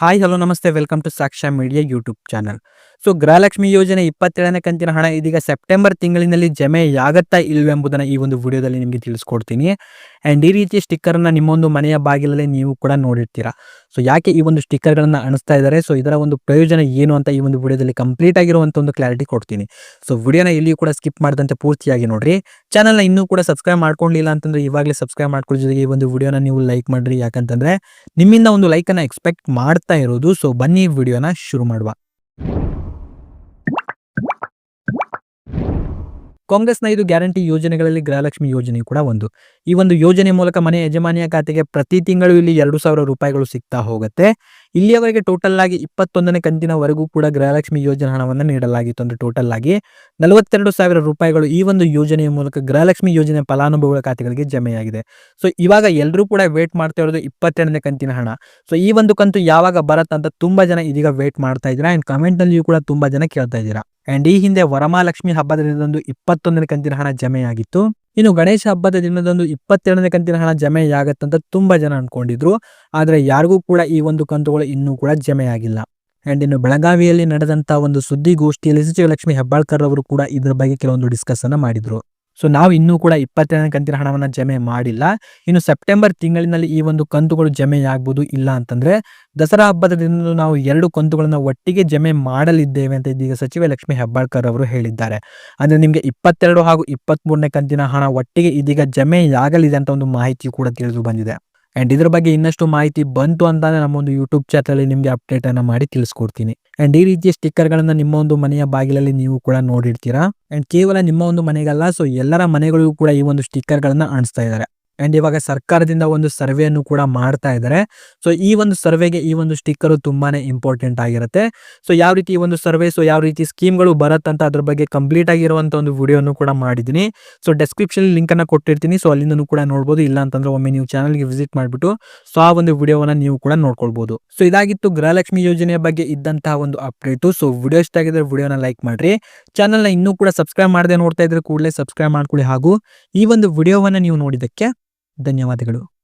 Hi hello ನಮಸ್ತೆ. Welcome to Saksha media YouTube channel so Gruhalakshmi ಯೋಜನೆ ಇಪ್ಪತ್ತೇಳನೇ ಕಂತಿನ ಹಣ ಇದೀಗ ಸೆಪ್ಟೆಂಬರ್ ತಿಂಗಳಿನಲ್ಲಿ ಜಮೆಯಾಗತ್ತಾ ಇಲ್ವೆಂಬುದನ್ನು ಈ ಒಂದು ವಿಡಿಯೋದಲ್ಲಿ ನಿಮಗೆ ತಿಳಿಸ್ಕೊಡ್ತೀನಿ. ಆ್ಯಂಡ್ ಈ ರೀತಿ ಸ್ಟಿಕ್ಕರನ್ನು ನಿಮ್ಮೊಂದು ಮನೆಯ ಬಾಗಿಲಲ್ಲಿ ನೀವು ಕೂಡ ನೋಡಿರ್ತೀರಾ. ಸೊ ಯಾಕೆ ಈ ಒಂದು ಸ್ಟಿಕ್ಕರ್ಗಳನ್ನು ಅಣಿಸ್ತಾ ಇದ್ದಾರೆ? ಸೊ ಇದರ ಒಂದು ಪ್ರಯೋಜನ ಏನು ಅಂತ ಈ ಒಂದು ವಿಡಿಯೋದಲ್ಲಿ ಕಂಪ್ಲೀಟ್ ಆಗಿರುವಂಥ ಒಂದು ಕ್ಲಾರಿಟಿ ಕೊಡ್ತೀನಿ. ಸೊ ವಿಡಿಯೋನ ಎಲ್ಲಿಯೂ ಕೂಡ ಸ್ಕಿಪ್ ಮಾಡಿದಂತೆ ಪೂರ್ತಿಯಾಗಿ ನೋಡ್ರಿ. ಚಾನಲ್ನ ಇನ್ನೂ ಕೂಡ ಸಬ್ಸ್ಕ್ರೈಬ್ ಮಾಡ್ಕೊಂಡಿಲ್ಲ ಅಂತಂದ್ರೆ ಇವಾಗಲೇ ಸಬ್ಸ್ಕ್ರೈಬ್ ಮಾಡ್ಕೊಳ್ಳೋ. ಜೊತೆಗೆ ಈ ಒಂದು ವಿಡಿಯೋನ ನೀವು ಲೈಕ್ ಮಾಡ್ರಿ. ಯಾಕಂತಂದ್ರೆ ನಿಮ್ಮಿಂದ ಒಂದು ಲೈಕನ್ನು ಎಕ್ಸ್ಪೆಕ್ಟ್ ಮಾಡ್ತಾ ಇರೋದು. ಸೊ ಬನ್ನಿ ವಿಡಿಯೋನ ಶುರು ಮಾಡುವ. ಕಾಂಗ್ರೆಸ್ನ ಇದು ಗ್ಯಾರಂಟಿ ಯೋಜನೆಗಳಲ್ಲಿ ಗೃಹಲಕ್ಷ್ಮಿ ಯೋಜನೆ ಕೂಡ ಒಂದು. ಈ ಒಂದು ಯೋಜನೆ ಮೂಲಕ ಮನೆ ಯಜಮಾನಿಯ ಖಾತೆಗೆ ಪ್ರತಿ ತಿಂಗಳು ಇಲ್ಲಿ ಎರಡು ಸಾವಿರ ರೂಪಾಯಿಗಳು ಸಿಗ್ತಾ ಹೋಗುತ್ತೆ. ಇಲ್ಲಿಯವರೆಗೆ ಟೋಟಲ್ ಆಗಿ ಇಪ್ಪತ್ತೊಂದನೇ ಕಂತಿನವರೆಗೂ ಕೂಡ ಗೃಹಲಕ್ಷ್ಮಿ ಯೋಜನೆ ಹಣವನ್ನು ನೀಡಲಾಗಿತ್ತು. ಅಂದ್ರೆ ಟೋಟಲ್ ಆಗಿ ನಲವತ್ತೆರಡು ಸಾವಿರ ರೂಪಾಯಿಗಳು ಈ ಒಂದು ಯೋಜನೆಯ ಮೂಲಕ ಗೃಹಲಕ್ಷ್ಮಿ ಯೋಜನೆ ಫಲಾನುಭವಿಗಳ ಖಾತೆಗಳಿಗೆ ಜಮೆಯಾಗಿದೆ. ಸೊ ಇವಾಗ ಎಲ್ಲರೂ ಕೂಡ ವೇಟ್ ಮಾಡ್ತಾ ಇರೋದು ಇಪ್ಪತ್ತೆರಡನೇ ಕಂತಿನ ಹಣ. ಸೊ ಈ ಒಂದು ಕಂತು ಯಾವಾಗ ಬರತ್ತಂತ ತುಂಬಾ ಜನ ಇದೀಗ ವೇಟ್ ಮಾಡ್ತಾ ಇದ್ದೀರಾ? ಅಂಡ್ ಕಮೆಂಟ್ನಲ್ಲಿಯೂ ಕೂಡ ತುಂಬಾ ಜನ ಕೇಳ್ತಾ ಇದ್ದೀರಾ? ಅಂಡ್ ಈ ಹಿಂದೆ ವರಮಹಾಲಕ್ಷ್ಮಿ ಹಬ್ಬದ ಒಂದು ಇಪ್ಪತ್ತೊಂದನೇ ಕಂತಿನ ಹಣ ಜಮೆಯಾಗಿತ್ತು. ಇನ್ನು ಗಣೇಶ ಹಬ್ಬದ ದಿನದಂದು ಇಪ್ಪತ್ತೆರಡನೇ ಕಂತಿನ ಹಣ ಜಮೆಯಾಗತ್ತಂತ ತುಂಬಾ ಜನ ಅನ್ಕೊಂಡಿದ್ರು. ಆದ್ರೆ ಯಾರಿಗೂ ಕೂಡ ಈ ಒಂದು ಕಂತುಗಳು ಇನ್ನೂ ಕೂಡ ಜಮೆಯಾಗಿಲ್ಲ ಅಂಡ್ ಇನ್ನು ಬೆಳಗಾವಿಯಲ್ಲಿ ನಡೆದಂತ ಒಂದು ಸುದ್ದಿಗೋಷ್ಠಿಯಲ್ಲಿ ಸಚಿವಲಕ್ಷ್ಮಿ ಹೆಬ್ಬಾಳ್ಕರ್ ಅವರು ಕೂಡ ಇದ್ರ ಬಗ್ಗೆ ಕೆಲವೊಂದು ಡಿಸ್ಕಸ್ ಅನ್ನ ಮಾಡಿದ್ರು. ಸೊ ನಾವು ಇನ್ನೂ ಕೂಡ ಇಪ್ಪತ್ತೆರಡನೇ ಕಂತಿನ ಹಣವನ್ನು ಜಮೆ ಮಾಡಿಲ್ಲ. ಇನ್ನು ಸೆಪ್ಟೆಂಬರ್ ತಿಂಗಳಿನಲ್ಲಿ ಈ ಒಂದು ಕಂತುಗಳು ಜಮೆ ಆಗ್ಬೋದು ಇಲ್ಲ ಅಂತಂದ್ರೆ, ದಸರಾ ಹಬ್ಬದ ದಿನ ನಾವು ಎರಡು ಕಂತುಗಳನ್ನು ಒಟ್ಟಿಗೆ ಜಮೆ ಮಾಡಲಿದ್ದೇವೆ ಅಂತ ಇದೀಗ ಸಚಿವ ಲಕ್ಷ್ಮಿ ಹೆಬ್ಬಾಳ್ಕರ್ ಅವರು ಹೇಳಿದ್ದಾರೆ. ಅಂದ್ರೆ ನಿಮಗೆ ಇಪ್ಪತ್ತೆರಡು ಹಾಗೂ ಇಪ್ಪತ್ತ್ ಮೂರನೇ ಕಂತಿನ ಹಣ ಒಟ್ಟಿಗೆ ಇದೀಗ ಜಮೆಯಾಗಲಿದೆ ಅಂತ ಒಂದು ಮಾಹಿತಿ ಕೂಡ ತಿಳಿದು ಬಂದಿದೆ. ಅಂಡ್ ಇದ್ರ ಬಗ್ಗೆ ಇನ್ನಷ್ಟು ಮಾಹಿತಿ ಬಂತು ಅಂತಂದ್ರೆ ನಮ್ಮ ಒಂದು ಯೂಟ್ಯೂಬ್ ಚಾನಲ್ ನಿಮಗೆ ಅಪ್ಡೇಟ್ ಅನ್ನ ಮಾಡಿ ತಿಳಿಸ್ಕೊಡ್ತೀನಿ. ಅಂಡ್ ಈ ರೀತಿಯ ಸ್ಟಿಕ್ಕರ್ ಗಳನ್ನ ನಿಮ್ಮ ಒಂದು ಮನೆಯ ಬಾಗಿಲಲ್ಲಿ ನೀವು ಕೂಡ ನೋಡಿರ್ತೀರಾ? ಅಂಡ್ ಕೇವಲ ನಿಮ್ಮ ಒಂದು ಮನೆಗಲ್ಲ ಸೊ ಎಲ್ಲರ ಮನೆಗಳಿಗೂ ಕೂಡ ಈ ಒಂದು ಸ್ಟಿಕ್ಕರ್ ಗಳನ್ನ ಅಣಿಸ್ತಾ ಇದ್ದಾರೆ ಅಂಡ್ ಇವಾಗ ಸರ್ಕಾರದಿಂದ ಒಂದು ಸರ್ವೆಯನ್ನು ಕೂಡ ಮಾಡ್ತಾ ಇದ್ದಾರೆ. ಸೊ ಈ ಒಂದು ಸರ್ವೆಗೆ ಈ ಒಂದು ಸ್ಟಿಕ್ಕರ್ ತುಂಬಾನೇ ಇಂಪಾರ್ಟೆಂಟ್ ಆಗಿರುತ್ತೆ. ಸೊ ಯಾವ ರೀತಿ ಈ ಒಂದು ಸರ್ವೆ ಸೊ ಯಾವ ರೀತಿ ಸ್ಕೀಮ್ಗಳು ಬರುತ್ತಂತ ಅದ್ರ ಬಗ್ಗೆ ಕಂಪ್ಲೀಟ್ ಆಗಿರುವಂತ ಒಂದು ವಿಡಿಯೋನು ಕೂಡ ಮಾಡಿದ್ದೀನಿ. ಸೊ ಡೆಸ್ಕ್ರಿಪ್ಷನ್ ಲಿಂಕ್ ಅನ್ನ ಕೊಟ್ಟಿರ್ತೀನಿ. ಸೊ ಅಲ್ಲಿಂದ ಕೂಡ ನೋಡಬಹುದು ಇಲ್ಲ ಅಂತಂದ್ರೆ ಒಮ್ಮೆ ನೀವು ಚಾನಲ್ಗೆ ವಿಸಿಟ್ ಮಾಡಿಬಿಟ್ಟು ಸೊ ಆ ಒಂದು ವಿಡಿಯೋವನ್ನ ನೀವು ಕೂಡ ನೋಡ್ಕೊಳ್ಬಹುದು ಸೊ ಇದಾಗಿತ್ತು ಗೃಹಲಕ್ಷ್ಮಿ ಯೋಜನೆಯ ಬಗ್ಗೆ ಇದ್ದಂತಹ ಒಂದು ಅಪ್ಡೇಟು ಸೊ ವಿಡಿಯೋ ಇಷ್ಟ ಆಗಿದ್ರೆ ವಿಡಿಯೋನ ಲೈಕ್ ಮಾಡ್ರಿ. ಚಾನಲ್ನ ಇನ್ನೂ ಕೂಡ ಸಬ್ಸ್ಕ್ರೈಬ್ ಮಾಡದೆ ನೋಡ್ತಾ ಇದ್ರೆ ಕೂಡಲೇ ಸಬ್ಸ್ಕ್ರೈಬ್ ಮಾಡ್ಕೊಳ್ಳಿ. ಹಾಗೂ ಈ ಒಂದು ವಿಡಿಯೋವನ್ನ ನೀವು ನೋಡಿದ್ದಕ್ಕೆ ಧನ್ಯವಾದಗಳು.